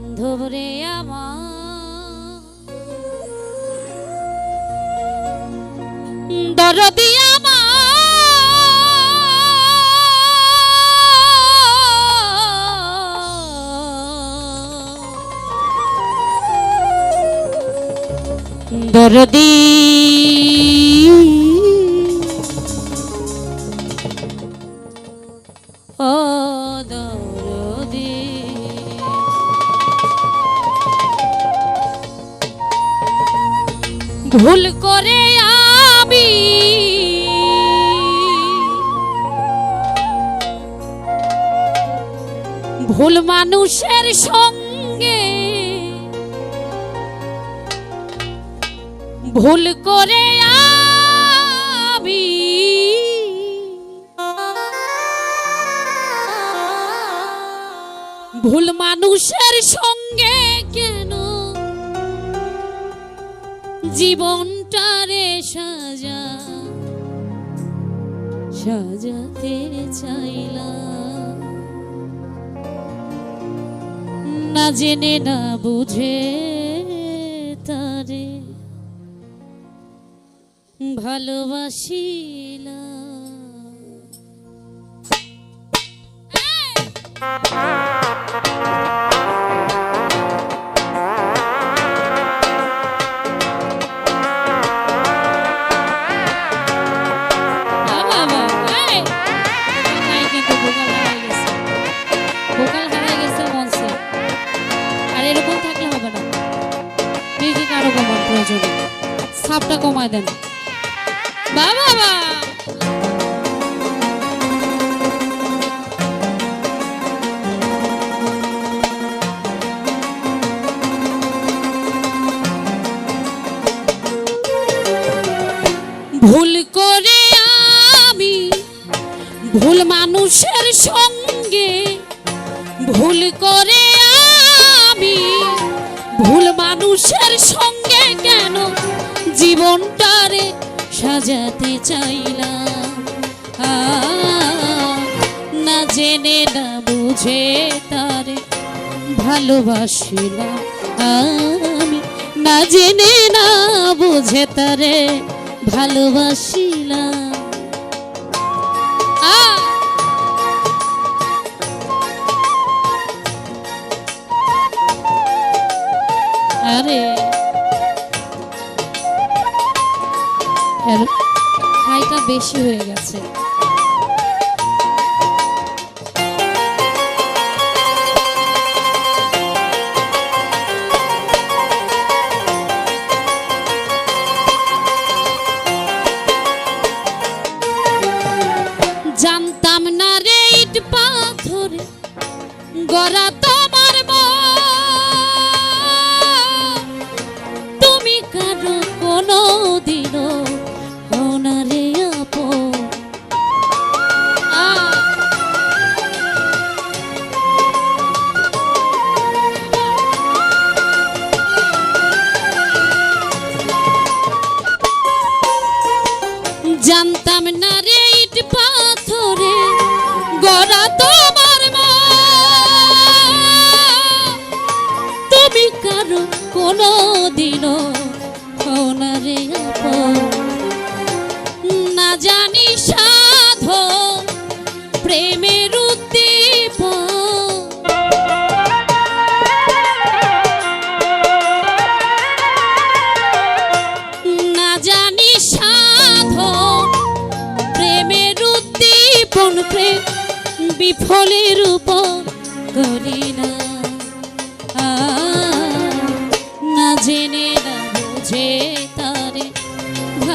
বান্ধব রে আমার। দরদি আমার। দরদি ভুল মানুষের সঙ্গে ভুল করে আমি। ভুল মানুষের সঙ্গে কেন জীবনটারে সাজা সাজাতে চাইলাম। না জেনে না বুঝে তারে ভালোবাসিলাম। থাকলে হবে না। মিউজিক আরও কমান প্রয়োজন। সাপটা কমায় দেন। বাবা! ভুল করে আমি ভুল মানুষের সঙ্গে, ভুল করে ভুল মানুষের সঙ্গে কেন জীবনটারে সাজাতে চাইলাম? না জেনে, না বুঝে তারে ভালোবাসিলাম আমি। না জেনে, না বুঝে তারে ভালোবাসিলাম। 是. রে না জানি সাধ প্রেমের উদ্দীপ না জানি সাধ প্রেমের উদ্দীপন, প্রেম বিফলের উপর করি না।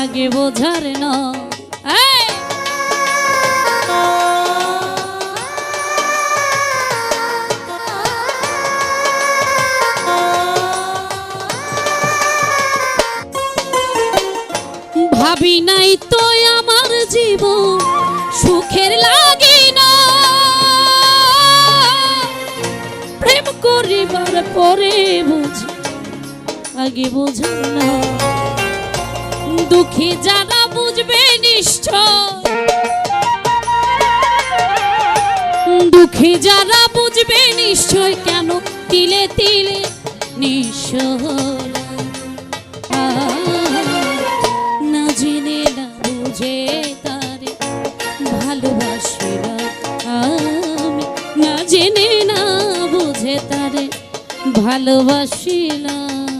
আগে বোঝার না! ভাবি নাই তো আমার জীবন সুখের লাগে না। প্রেম করিবার পরে বুঝি, আগে বুঝুন না। দুঃখী যারা বুঝবে নিশ্চয় দুঃখী যারা বুঝবে নিশ্চয় কেন তিলে তিলে। আহ, না জেনে না বুঝে তারে ভালোবাসিলাম আমি না জেনে না বুঝে তারে ভালোবাসিলাম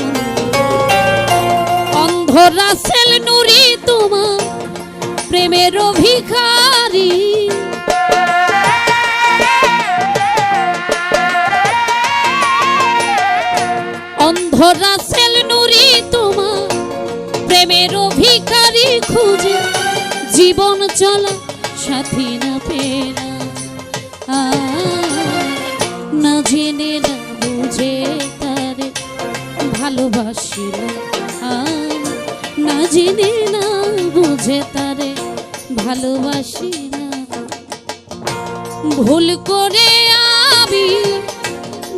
অন্ধরা সেল নুরি তোমার প্রেমের ভিখারি অন্ধরা সেল নুরি তোমার প্রেমের ভিখারি খুঁজে। জীবন চলা সাথী না পেনা না জেনে না বুঝে তারে ভালোবাসিল। না জেনে না বুঝে তারে ভালোবাসি না। ভুল করে আমি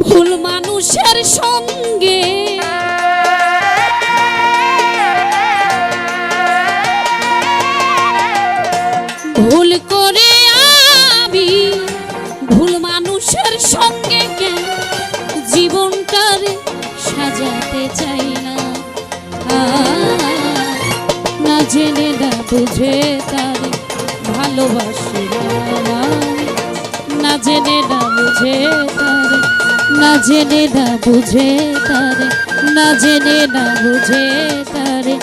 ভুল মানুষের সঙ্গে বুঝে তারে ভালোবাসি না জেনে না বুঝে তারে, না জেনে না বুঝে তারে, না জেনে না বুঝে তারে,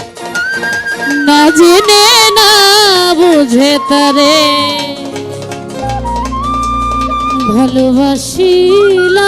না জেনে না বুঝে তারে। ভালোবাসিলাম